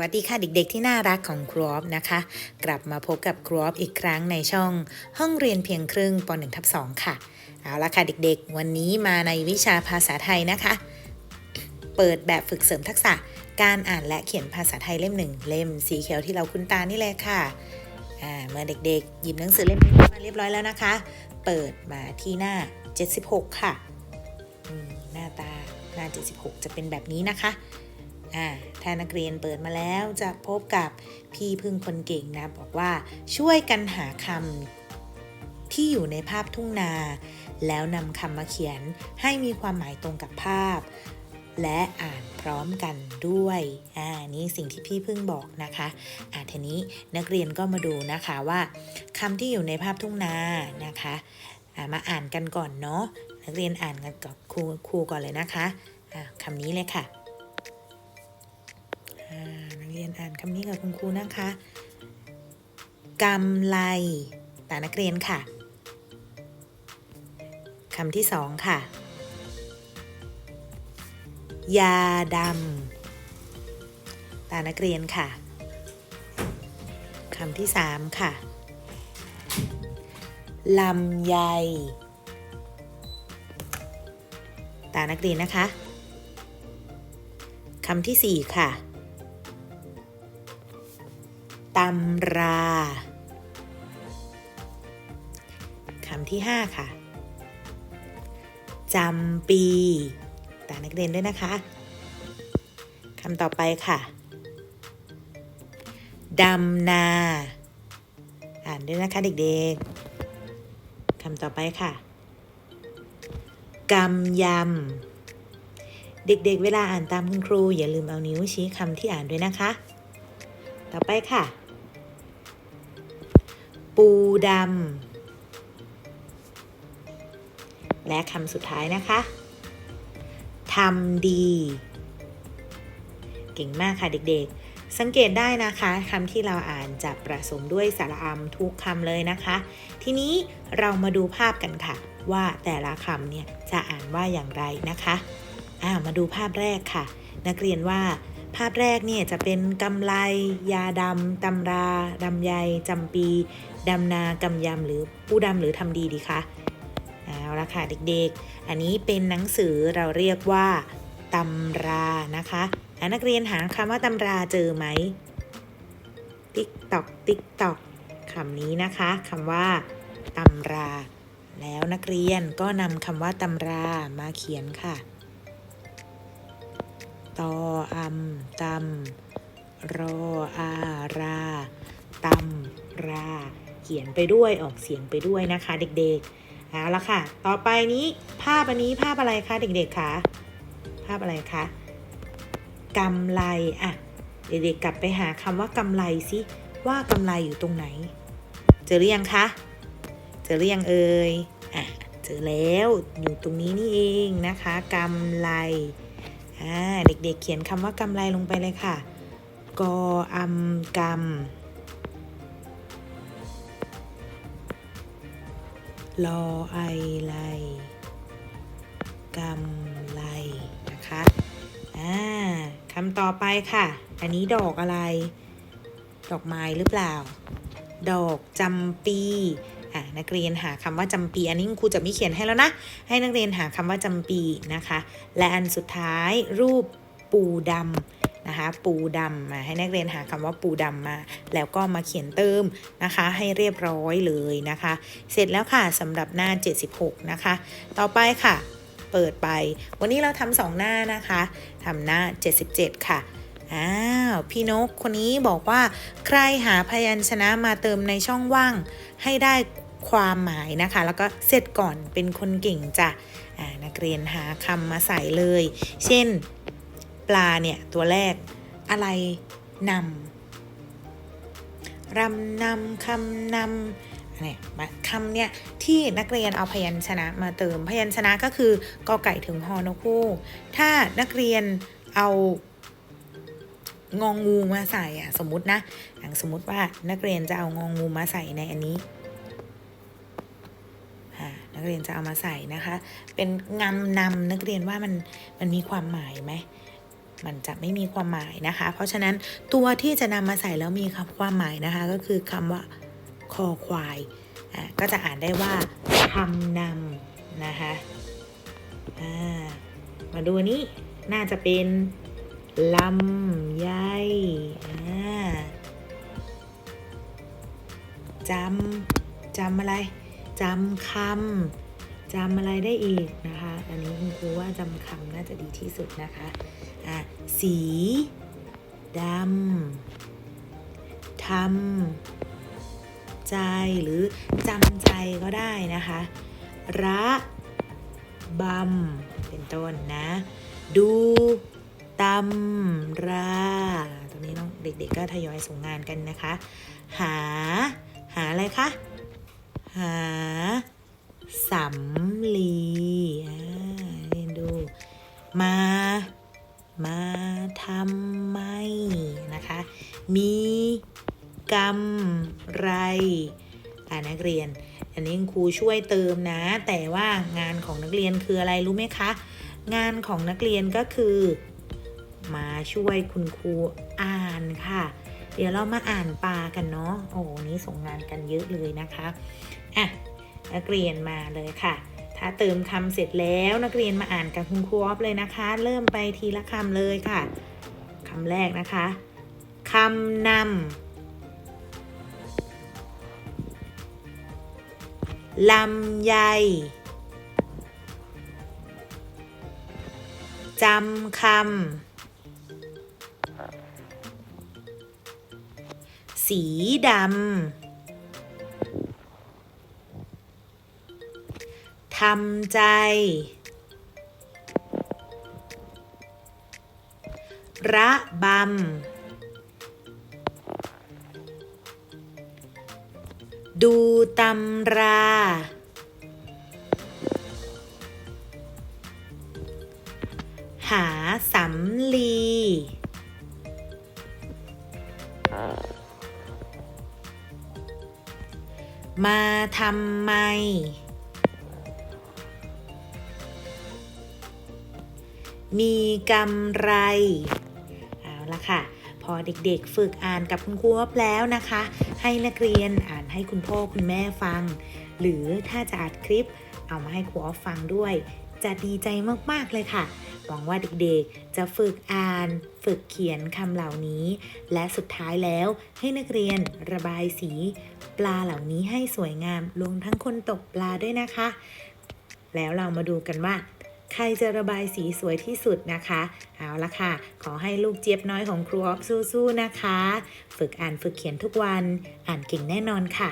วัสดีค่ะเด็กๆที่น่ารักของครูออฟนะคะ กลับมาพบกับครูออฟอีกครั้งในช่องห้องเรียนเพียงครึ่งป .1 ทับ2ค่ะ เอาละค่ะเด็กๆ วันนี้มาในวิชาภาษาไทยนะคะ เปิดแบบฝึกเสริมทักษะการอ่านและเขียนภาษาไทยเล่มหนึ่งเล่มสีเขียวที่เราคุ้นตานี่แหละค่ะเมื่อเด็กๆ หยิบหนังสือเล่มนี้มาเรียบร้อยแล้วนะคะ เปิดมาที่หน้า 76 ค่ะหน้าตาหน้า 76 จะเป็นแบบนี้นะคะ อ่าถ้านักเรียนเปิดมาแล้วจะพบกับพี่พึ่งคนเก่งนะบอกว่าช่วยกันหาคำที่อยู่ในภาพทุ่งนา แล้วนำคำมาเขียนให้มีความหมายตรงกับภาพ และอ่านพร้อมกันด้วยอ่านี่สิ่งที่พี่พึ่งบอกนะคะอ่าทีนี้นักเรียนก็มาดูนะคะว่าคำที่อยู่ในภาพทุ่งนานะคะามาอ่านกันก่อนเนาะนักเรียนอ่านกันกับครูครูก่อนเลยนะคะอ่าคำนี้เลยค่ะ นักเรียนอ่านคำนี้กับคุณครูนะคะกำไรตานักเรียนค่ะคำที่สองค่ะ ยาดำตานักเรียนค่ะคำที่สามค่ะลำไย ตานักเรียนนะคะคำที่สี่ค่ะ ตำราคำที่ 5 ค่ะจำปี ตานักเรียนด้วยนะคะคำต่อไปค่ะดำนา อ่านด้วยนะคะเด็กๆคำต่อไปค่ะกำยำ เด็กๆ เวลาอ่านตามคุณครู อย่าลืมเอานิ้วชี้คำที่อ่านด้วยนะคะ ต่อไปค่ะ ปูดำ และคำสุดท้ายนะคะ ทำดี เก่งมากค่ะเด็กๆ สังเกตได้นะคะคำที่เราอ่านจะประสมด้วยสระอำทุกคำเลยนะคะ ทีนี้เรามาดูภาพกันค่ะ ว่าแต่ละคำเนี่ยจะอ่านว่าอย่างไรนะคะอ่ามาดูภาพแรกค่ะ นักเรียนว่าภาพแรกเนี่ยจะเป็นกำไล ยาดำตำราดำใยจำปี ดำนากำยำหรือปูดำหรือทำดีดีคะเอาละค่ะเด็กๆ อันนี้เป็นหนังสือเราเรียกว่าตำรานะคะนักเรียนหาคำว่าตำราเจอไหมติ๊กตอกติ๊กตอกคำนี้นะคะคำว่าตำรา แล้วนักเรียนก็นำคำว่าตำรามาเขียนค่ะ ตออัมตำรออาราตำรา ขียนไปด้วยออกเสียงไปด้วยนะคะ เด็กๆเอาละค่ะ ต่อไปนี้ภาพอันนี้ภาพอะไรคะเด็กๆคะภาพอะไรคะกำไรอะเด็กๆกลับไปหาคำว่ากำไรสิว่ากำไรอยู่ตรงไหน เจอหรือยังคะเจอหรือยังเอ่ยอะเจอแล้วอยู่ตรงนี้นี่เองนะคะกำไรอ่าเด็กๆเขียนคำว่ากำไรลงไปเลยค่ะ กออำกำ ลอไอไลกำไลนะคะอ่าคำต่อไปค่ะ อันนี้ดอกอะไร ดอกไม้หรือเปล่า ดอกจำปีอ่านักเรียนหาคำว่าจำปี อันนี้ครูจะไม่เขียนให้แล้วนะ ให้นักเรียนหาคำว่าจำปีนะคะ และอันสุดท้ายรูปปูดำ นะคะ ปูดำมาให้นักเรียนหาคำว่าปูดำมา แล้วก็มาเขียนเติมนะคะ ให้เรียบร้อยเลยนะคะ เสร็จแล้วค่ะสำหรับหน้า 76 นะคะ ต่อไปค่ะ เปิดไป วันนี้เราทำสองหน้านะคะทำหน้า 77 ค่ะอ้าวพี่นกคนนี้บอกว่า ใครหาพยัญชนะมาเติมในช่องว่าง ให้ได้ความหมายนะคะ แล้วก็เสร็จก่อนเป็นคนเก่งจ้ะนักเรียนหาคำมาใส่เลย เช่น ปลาเนี่ยตัวแรก อะไรนำรำนำคำนำเนี่ยคำเนี่ยที่นักเรียนเอาพยัญชนะมาเติมพยัญชนะก็คือกอไก่ถึงฮอนกคู่ ถ้านักเรียนเอางองงูมาใส่อะสมมตินะอย่างสมมติว่านักเรียนจะเอางองงูมาใส่ในอันนี้นักเรียนจะเอามาใส่นะคะ เป็นงำนำนักเรียนว่ามันมันมีความหมายไหม มันจะไม่มีความหมายนะคะ เพราะฉะนั้นตัวที่จะนำมาใส่แล้วมีคำความหมายนะคะ ก็คือคำว่าคอควายอะก็จะอ่านได้ว่าคำนำนะคะามาดูนี้น่าจะเป็นลำไยจำจำอะไรจำคำ จำอะไรได้อีกนะคะ อันนี้คุณครูว่าจำคำน่าจะดีที่สุดนะคะอะสีดำทำใจหรือจำใจก็ได้นะคะ ระบำเป็นต้นนะ ดูตำราตรงนี้น้องเด็กๆก็ทยอยส่งงานกันนะคะ หา หาอะไรคะ หา สำลีเรียนดู มา มาทำไมนะคะ มีกำไรอ่านักเรียน อันนี้ครูช่วยเติมนะ แต่ว่างานของนักเรียนคืออะไรรู้ไหมคะ งานของนักเรียนก็คือ มาช่วยคุณครูอ่านค่ะ เดี๋ยวเรามาอ่านปลากันเนาะ โอ้โหนี่ส่งงานกันเยอะเลยนะคะ อะ นักเรียนมาเลยค่ะ ถ้าเติมคำเสร็จแล้วนักเรียนมาอ่านกับคุณครูออฟเลยนะคะ เริ่มไปทีละคำเลยค่ะคำแรกนะคะคำนำลำไยจำคำ สีดำ ทำใจ ระบำ ดูตำรา หาสำลี มาทำไม มีกำไร เอาละค่ะ พอเด็กๆฝึกอ่านกับคุณครูอ๊อฟแล้วนะคะ ให้นักเรียนอ่านให้คุณพ่อคุณแม่ฟัง หรือถ้าจะอัดคลิปเอามาให้ครูออฟฟังด้วย จะดีใจมากๆเลยค่ะ หวังว่าเด็กๆจะฝึกอ่าน ฝึกเขียนคำเหล่านี้ และสุดท้ายแล้วให้นักเรียนระบายสี ปลาเหล่านี้ให้สวยงามรวมทั้งคนตกปลาด้วยนะคะ แล้วเรามาดูกันว่า ใครจะระบายสีสวยที่สุดนะคะ เอาละค่ะ ขอให้ลูกเจี๊ยบน้อยของครูออฟสู้ๆนะคะ ฝึกอ่านฝึกเขียนทุกวัน อ่านเก่งแน่นอนค่ะ